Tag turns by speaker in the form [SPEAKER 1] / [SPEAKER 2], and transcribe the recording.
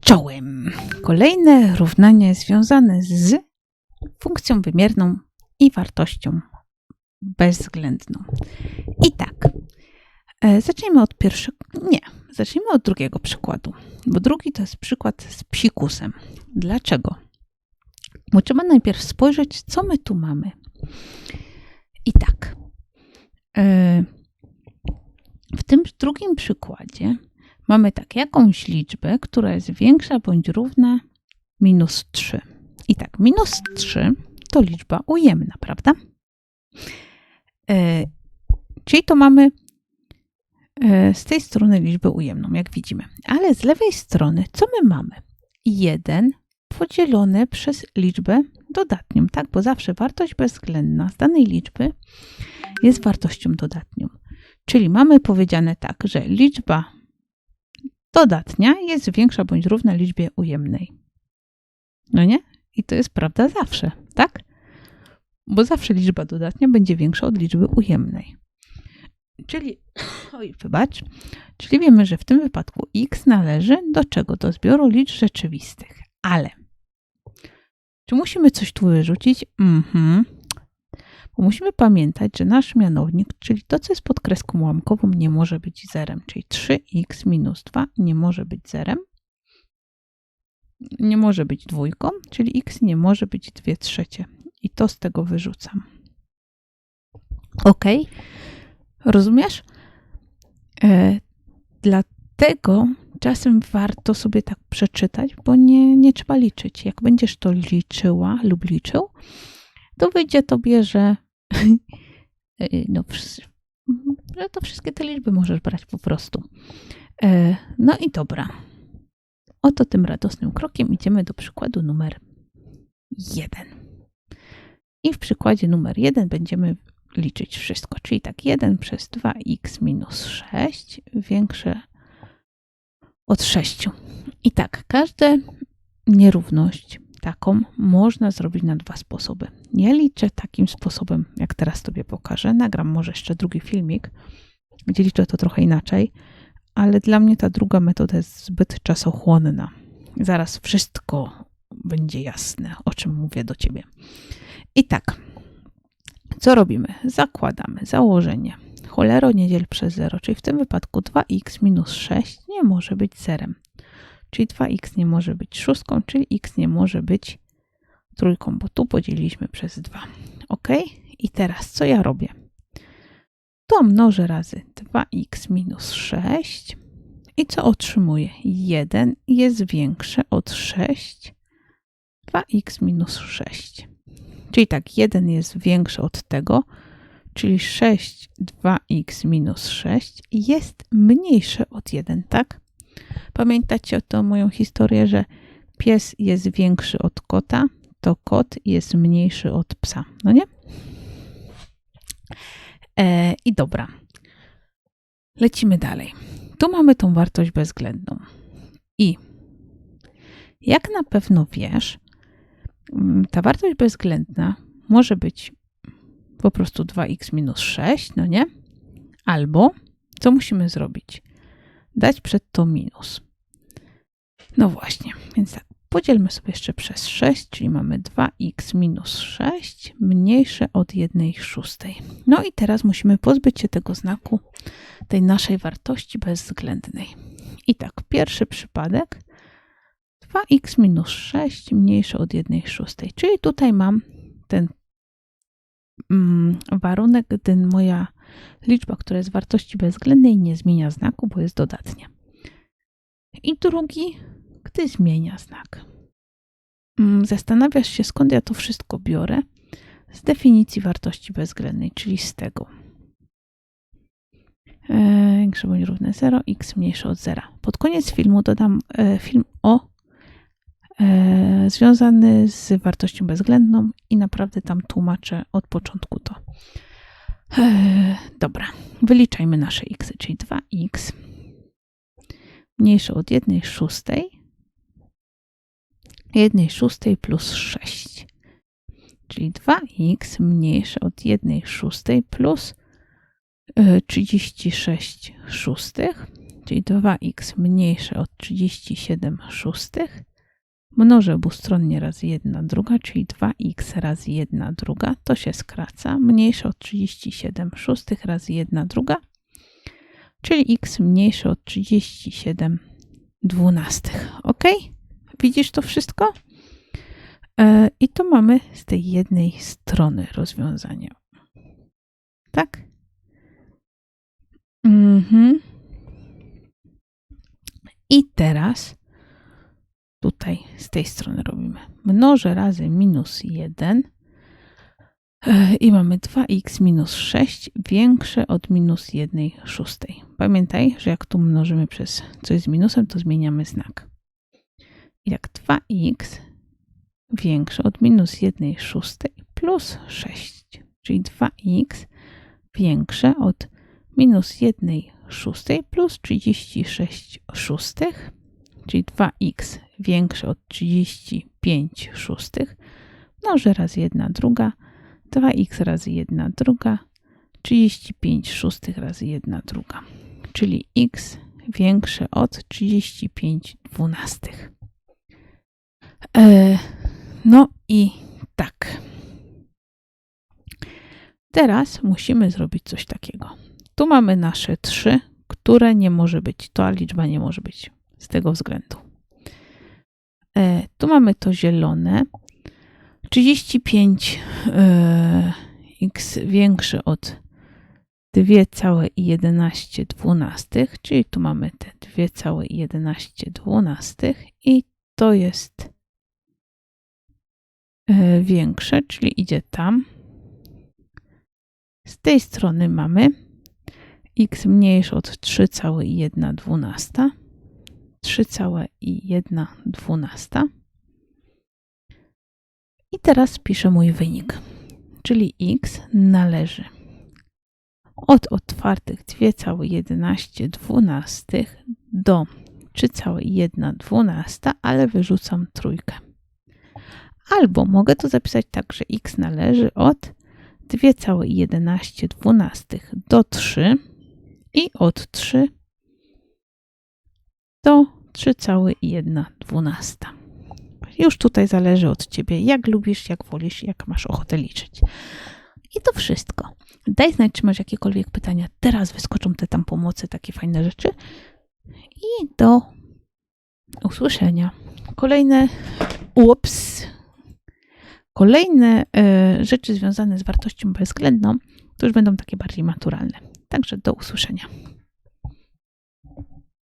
[SPEAKER 1] czołem. Kolejne równanie związane z funkcją wymierną i wartością bezwzględną. I tak, e, zacznijmy od pierwszego, nie, zacznijmy od drugiego przykładu, bo drugi to jest przykład z psikusem. Dlaczego? Bo trzeba najpierw spojrzeć, co my tu mamy. I tak, e, w tym drugim przykładzie mamy tak jakąś liczbę, która jest większa bądź równa minus 3. I tak, minus 3 to liczba ujemna, prawda? E, czyli to mamy e, z tej strony liczbę ujemną, jak widzimy. Ale z lewej strony, co my mamy? 1 podzielone przez liczbę dodatnią, tak? Bo zawsze wartość bezwzględna z danej liczby jest wartością dodatnią. Czyli mamy powiedziane tak, że liczba dodatnia jest większa bądź równa liczbie ujemnej. No nie? I to jest prawda zawsze, tak? Bo zawsze liczba dodatnia będzie większa od liczby ujemnej. Czyli, oj, wybacz, czyli wiemy, że w tym wypadku x należy do czego? Do zbioru liczb rzeczywistych. Ale, czy musimy coś tu wyrzucić? Mhm. Musimy pamiętać, że nasz mianownik, czyli to, co jest pod kreską ułamkową, nie może być zerem. Czyli 3x minus 2 nie może być zerem. Nie może być dwójką, czyli x nie może być 2 trzecie. I to z tego wyrzucam. Ok? Rozumiesz? E, dlatego czasem warto sobie tak przeczytać, bo nie, nie trzeba liczyć. Jak będziesz to liczyła lub liczył, to wyjdzie tobie, że, no, że to wszystkie te liczby możesz brać po prostu. E, no i dobra. Oto tym radosnym krokiem idziemy do przykładu numer 1. I w przykładzie numer 1 będziemy liczyć wszystko, czyli tak 1 przez 2x minus 6 większe od 6. I tak, każda nierówność taką można zrobić na dwa sposoby. Ja liczę takim sposobem, jak teraz Tobie pokażę. Nagram może jeszcze drugi filmik, gdzie liczę to trochę inaczej, ale dla mnie ta druga metoda jest zbyt czasochłonna. Zaraz wszystko będzie jasne, o czym mówię do Ciebie. I tak, co robimy? Zakładamy założenie. Cholero nie dziel przez 0, czyli w tym wypadku 2x minus 6 nie może być zerem. Czyli 2x nie może być szóstką, czyli x nie może być trójką, bo tu podzieliliśmy przez 2. Ok? I teraz co ja robię? To mnożę razy 2x minus 6 i co otrzymuję? 1 jest większe od 6, 2x minus 6. Czyli tak, 1 jest większy od tego, czyli 6 2x minus 6 jest mniejsze od 1, tak? Pamiętacie o to moją historię, że pies jest większy od kota, to kot jest mniejszy od psa, no nie? E, I dobra. Lecimy dalej. Tu mamy tą wartość bezwzględną. I jak na pewno wiesz, mm, ta wartość bezwzględna może być po prostu 2x minus 6, no nie? Albo co musimy zrobić? Dać przed to minus. No właśnie, więc tak, podzielmy sobie jeszcze przez 6, czyli mamy 2x minus 6 mniejsze od 1 szóstej. No i teraz musimy pozbyć się tego znaku, tej naszej wartości bezwzględnej. I tak, pierwszy przypadek 2x minus 6 mniejsze od 1 szóstej, czyli tutaj mam ten mm, warunek, gdy moja liczba, która jest wartości bezwzględnej, nie zmienia znaku, bo jest dodatnia. I drugi gdy zmienia znak. Mm, zastanawiasz się, skąd ja to wszystko biorę? Z definicji wartości bezwzględnej, czyli z tego. E, większe bądź równe 0, x mniejsze od 0. Pod koniec filmu dodam e, film o e, związany z wartością bezwzględną i naprawdę tam tłumaczę od początku to. Dobra, wyliczajmy nasze x, czyli 2x mniejsze od 1 szóstej. 1 szóstej plus 6. Czyli 2x mniejsze od 1 szóstej plus 36 e, szóstych, czyli 2x mniejsze od 37 szóstych, mnożę obustronnie razy 1 druga, czyli 2x razy 1 druga, to się skraca, mniejsze od 37 szóstych razy 1 druga, czyli x mniejsze od 37 dwunastych. Ok? Widzisz to wszystko? E, I to mamy z tej jednej strony rozwiązania. Tak? Mhm. I teraz tutaj z tej strony robimy. Mnożę razy minus 1 e, i mamy 2x minus 6 większe od minus 1 szóstej. Pamiętaj, że jak tu mnożymy przez coś z minusem, to zmieniamy znak. I jak 2x większe od minus 1 szóstej plus 6, czyli 2x większe od minus 1 szóstej plus 36 szóstych, czyli 2x większe od 35 szóstych, mnożę razy 1 druga, 2x razy 1 druga, 35 szóstych razy 1 druga, czyli x większe od 35 dwunastych. E, no i tak. Teraz musimy zrobić coś takiego. Tu mamy nasze 3, które nie może być. Ta liczba nie może być z tego względu. E, tu mamy to zielone. 35 e, x większe od 2,11 dwunastych, czyli tu mamy te 2,11 dwunastych i to jest e, większe, czyli idzie tam. Z tej strony mamy x mniejsze od 3,1 dwunasta. 3,1 dwunasta. I teraz piszę mój wynik, czyli x należy od otwartych 2,11 dwunastych do 3,1 dwunasta, ale wyrzucam trójkę. Albo mogę to zapisać tak, że x należy od 2,11 dwunastych do 3 i od 3 do 3,1 dwunasta. Już tutaj zależy od Ciebie, jak lubisz, jak wolisz, jak masz ochotę liczyć. I to wszystko. Daj znać, czy masz jakiekolwiek pytania. Teraz wyskoczą te tam pomocy, takie fajne rzeczy. I do usłyszenia. Kolejne, ups, kolejne y, rzeczy związane z wartością bezwzględną to już będą takie bardziej maturalne. Także do usłyszenia.